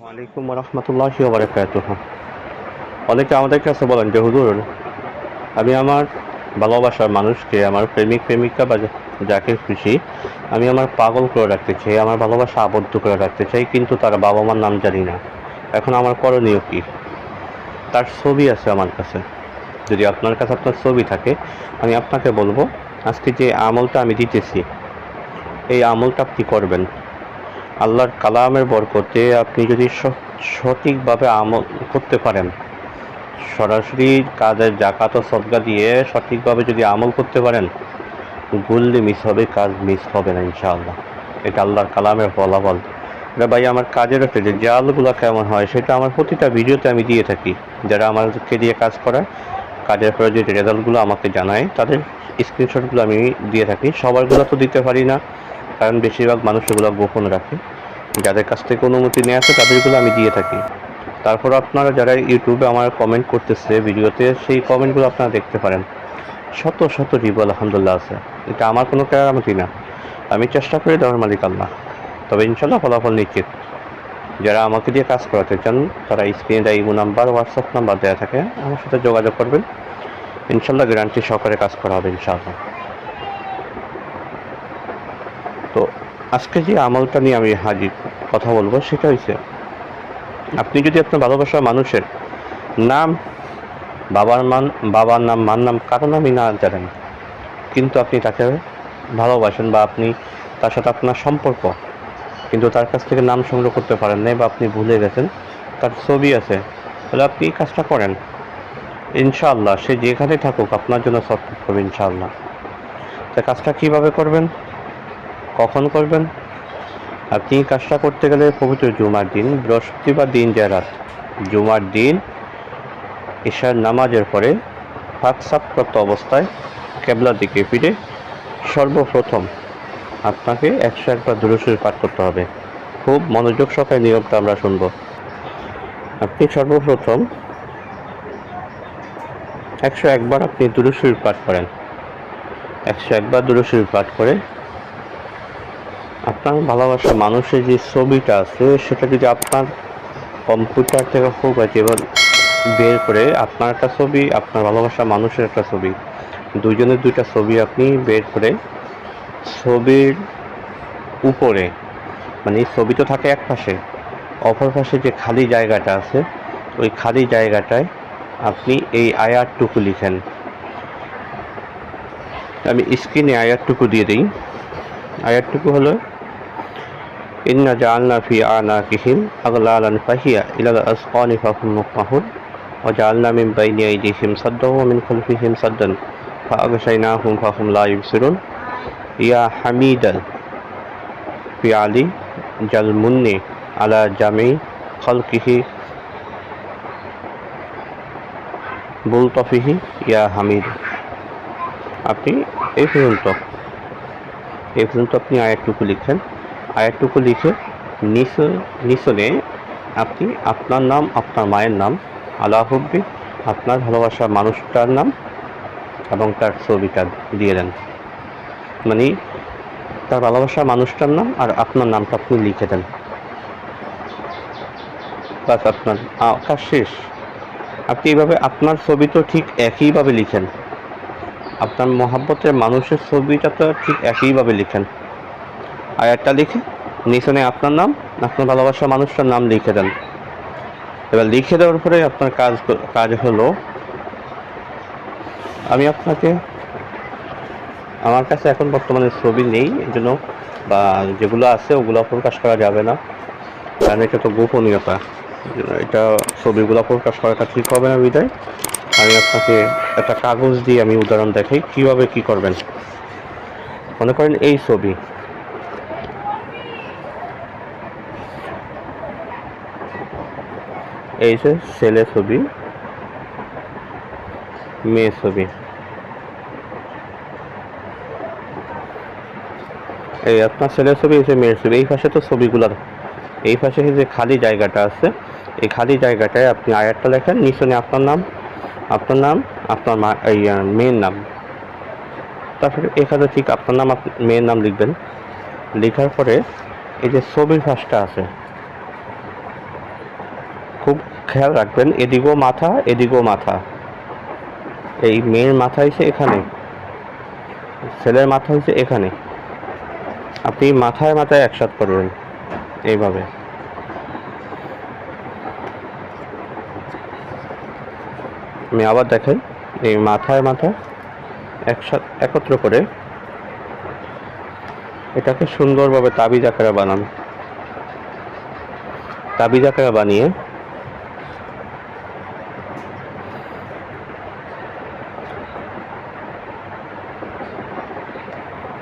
ওয়ালাইকুম রহমতুল্লাহ বারকাত অনেকে আমাদের কাছে বলেন যে, হুজুর, আমি আমার ভালোবাসার মানুষকে, আমার প্রেমিক প্রেমিকা বা যাকে খুশি, আমি আমার পাগল করে রাখতে চাই, আমার ভালোবাসা আবদ্ধ করে রাখতে চাই, কিন্তু তার বাবা মার নাম জানি না। এখন আমার করণীয় কি? তার ছবি আছে আমার কাছে। যদি আপনার কাছে আপনার ছবি থাকে, আমি আপনাকে বলব, আজকে যে আমলটা আমি দিতেছি, এই আমলটা আপনি করবেন। আল্লাহর কালামের বরকতে আপনি যদি সঠিকভাবে আমল করতে পারেন, সরাসরি কাজের জাকাত ও সদকা দিয়ে সঠিকভাবে যদি আমল করতে পারেন, গুললে মিস হবে, কাজ মিস হবে না, ইনশাআল্লাহ। এটা আল্লাহর কালামের ফলাফল। এটা ভাই, আমার কাজের হচ্ছে যে জালগুলো কেমন হয় সেটা আমার প্রতিটা ভিডিওতে আমি দিয়ে থাকি। যারা আমাদেরকে দিয়ে কাজ করায়, কাজের পরে যে রেজাল্টগুলো আমাকে জানায়, তাদের স্ক্রিনশটগুলো আমি দিয়ে থাকি। সবারগুলো তো দিতে পারি না। কারণ বেশিরভাগ মানুষ এগুলো গোপন রাখে। যাদের কাছ থেকে অনুমতি নিয়ে আসে তাদেরগুলো আমি দিয়ে থাকি। তারপর আপনারা যারা ইউটিউবে আমার কমেন্ট করতেছে ভিডিওতে, সেই কমেন্টগুলো আপনারা দেখতে পারেন। শত শত রিভিউ আলহামদুলিল্লাহ আছে। এটা আমার কোনো কেরামতি না। আমি চেষ্টা করি দেওয়ার মালিক আল্লাহ। তবে ইনশাল্লাহ ফলাফল নিশ্চিত। যারা আমাকে দিয়ে কাজ করাতে চান, তারা স্ক্রিনে দেয় ইমো নাম্বার হোয়াটসঅ্যাপ নাম্বার দেওয়া থাকে। আমার সাথে যোগাযোগ করবেন। ইনশাল্লাহ গ্যারান্টি সহকারে কাজ করা হবে ইনশাআল্লাহ তো আজকে যে আমলটা নিয়ে আমি হাজির, কথা বলব সেটা হয়েছে আপনি যদি আপনার ভালোবাসার মানুষের নাম, বাবার মান, বাবার নাম, মার নাম কারও নামই না জানেন, কিন্তু আপনি তাকে ভালোবাসেন বা আপনি তার সাথে আপনার সম্পর্ক, কিন্তু তার কাছ থেকে নাম সংগ্রহ করতে পারেন নাই বা আপনি ভুলে গেছেন, তার ছবি আছে, তাহলে আপনি এই কাজটা করেন। ইনশাআল্লাহ সে যেখানে থাকুক, আপনার জন্য সাপোর্ট করবে ইনশাআল্লাহ। তা কাজটা কীভাবে করবেন? কখন করবেন? আপনি কাজটা করতে গেলে পবিত্র জুমার দিন, বৃহস্পতিবার দিন যে রাত জুমার দিন, ঈশার নামাজের পরে পাক সাপপ্রাপ্ত অবস্থায় কেবলার দিকে ফিরে সর্বপ্রথম আপনাকে একশো একবার দুরুসুর পাঠ করতে হবে। খুব মনোযোগ সহকারে নিয়মটা আমরা শুনব। আপনি সর্বপ্রথম একশো একবার আপনি দুরুসুর পাঠ করেন। একশো একবার দুরুসুর পাঠ করে আপনার ভালোবাসার মানুষের যে ছবিটা আছে, সেটা যদি আপনার কম্পিউটার থেকে হোক বা যেমন বের করে, আপনার একটা ছবি, আপনার ভালোবাসার মানুষের একটা ছবি। দুজনের দুইটা ছবি আপনি বের করে ছবির উপরে মানে ছবি তো থাকে এক পাশে, অপর পাশে যে খালি জায়গাটা আছে, ওই খালি জায়গাটায় আপনি এই আয়ারটুকু লিখেন। আমি স্ক্রিনে আয়ারটুকু দিয়ে দিই। আয়াতটুকু হলো ইন্না জাআলনা ফি আনাকিহিম আগলালান ফাহিয়া ইলাল আসকানি ফাহুম মুকমাহুন ওয়া জাআলনা মিন বাইনি আইদিহিম সাদ্দান ওয়া মিন খালফিহিম সাদ্দান ফাআগশাইনাহুম ফাহুম লা ইবসিরুন। ইয়া হামিদাল ফি আলি জাল মুন্নি আলা জামি খালকিহি বুলতফিহি। ইয়া হামিদ। আপনি এই পর্যন্ত এই পর্যন্ত আপনি আয়াতটুকু লিখেন। আয়াতটুকু লিখে নিচ নিচনে আপনি আপনার নাম, আপনার মায়ের নাম, আল্লাহ হব্বি, আপনার ভালোবাসার মানুষটার নাম এবং তার ছবিটা দিয়ে দেন। মানে তার ভালোবাসার মানুষটার নাম আর আপনার নামটা আপনি লিখে দেন। বাস আপনার কাজ শেষ। আপনি এইভাবে আপনার ছবি তো ঠিক একইভাবে লিখেন। আপনার মহাব্বতের মানুষের ছবিটা তো ঠিক একইভাবে লিখেন। আয়াতটা লিখে নিচনে আপনার নাম, আপনার ভালোবাসা মানুষটার নাম লিখে দেন। এবার লিখে দেওয়ার পরে আপনার কাজ কাজ হলো, আমি আপনাকে, আমার কাছে এখন বর্তমানে ছবি নেই এই জন্য বা যেগুলো আছে ওগুলো প্রকাশ করা যাবে না। কারণ এটা তো গোপনীয়তা, এটা ছবিগুলো প্রকাশ করাটা ঠিক হবে না বিদায়। আমি আপনাকে একটা কাগজ দিয়ে আমি উদাহরণ দেখাই, কীভাবে কি করবেন। মনে করেন এই ছবি এই যে ছেলে ছবি, মেয়ে ছবি। এই আপনার ছেলের ছবি, এই যে মেয়ের ছবি, এই পাশে তো ছবিগুলার, এই পাশে যে খালি জায়গাটা আছে, এই খালি জায়গাটায় আপনি আয়ারটা লেখেন নিচনে আপনার নাম আপনার নাম, আপনার মা, এই মেয়ের নাম। তারপরে এখানে ঠিক আপনার নাম মেয়ের নাম লিখবেন। লেখার পরে এই যে ছবির ফাঁসটা আছে খেয়াল রাখবেন, এদিকেও মাথা এদিকেও মাথা। এই মেয়ের মাথা হয়েছে এখানে। ছেলের মাথা হয়েছে এখানে। আপনি মাথায় মাথায় একসাথ করবেন, এইভাবে। আমি আবার দেখাই, এই মাথায় মাথা একসাথে, একত্র করে এটাকে সুন্দরভাবে তাবিজ আকারে বানান। তাবিজ আকারে বানিয়ে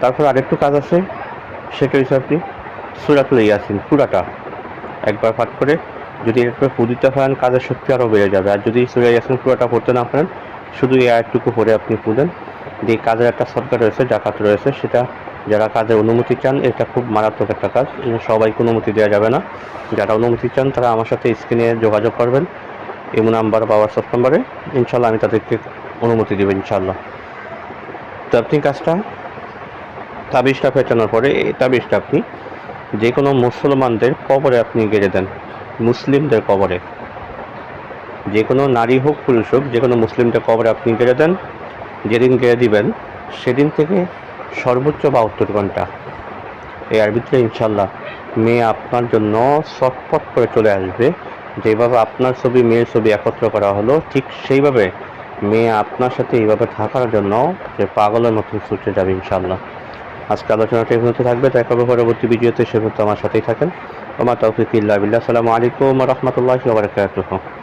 তারপর আরেকটু কাজ আছে সেটা হচ্ছে আপনি সুরাত সুরাতুল ইয়াসিন, পুরাটা। একবার পাঠ করে যদি এরপরে ফু দিতে পারেন কাজের শক্তি আরও বেড়ে যাবে। আর যদি সুরা ইয়াসিন পুরাটা পড়তে না পারেন শুধু এই আয়াতটুকু পরে আপনি পুদেন যে কাজের একটা সরকার রয়েছে, জাকাত রয়েছে, সেটা যারা কাজের অনুমতি চান, এটা খুব মারাত্মক একটা কাজ। সবাইকে অনুমতি দেওয়া যাবে না। যারা অনুমতি চান, তারা আমার সাথে স্ক্রিনে যোগাযোগ করবেন। এমন নাম্বার বা হোয়াটসঅ্যাপ নাম্বারে। ইনশাল্লাহ আমি তাদেরকে অনুমতি দেবো, ইনশাল্লাহ। তো আপনি কাজটা তাবিজটা পেঁচানোর পরে এই তাবিজটা আপনি যে কোনো মুসলমানদের কবরে আপনি গেড়ে দেন, মুসলিমদের কবরে। যে কোনো নারী হোক, পুরুষ হোক যে কোনো মুসলিমদের কবরে আপনি গেড়ে দেন, যেদিন গেড়ে দিবেন, সেদিন থেকে সর্বোচ্চ বাহাত্তর ঘণ্টা। এর ভিতরে ইনশাল্লাহ মেয়ে আপনার জন্য চটপট করে চলে আসবে। যেভাবে আপনার ছবি, মেয়ের ছবি একত্র করা হলো, ঠিক সেইভাবে মেয়ে আপনার সাথে এইভাবে থাকার জন্য যে পাগলের মতন ছুটে যাবে ইনশাল্লাহ আজকে আলোচনাটি পর্যন্ত থাকবে। দেখা হবে পরবর্তী ভিডিওতে। সে আমার সাথেই থাকেন। আমার তৌফিক ইল্লা বিল্লাহ। আসসালামু আলাইকুম রহমতুল্লাহ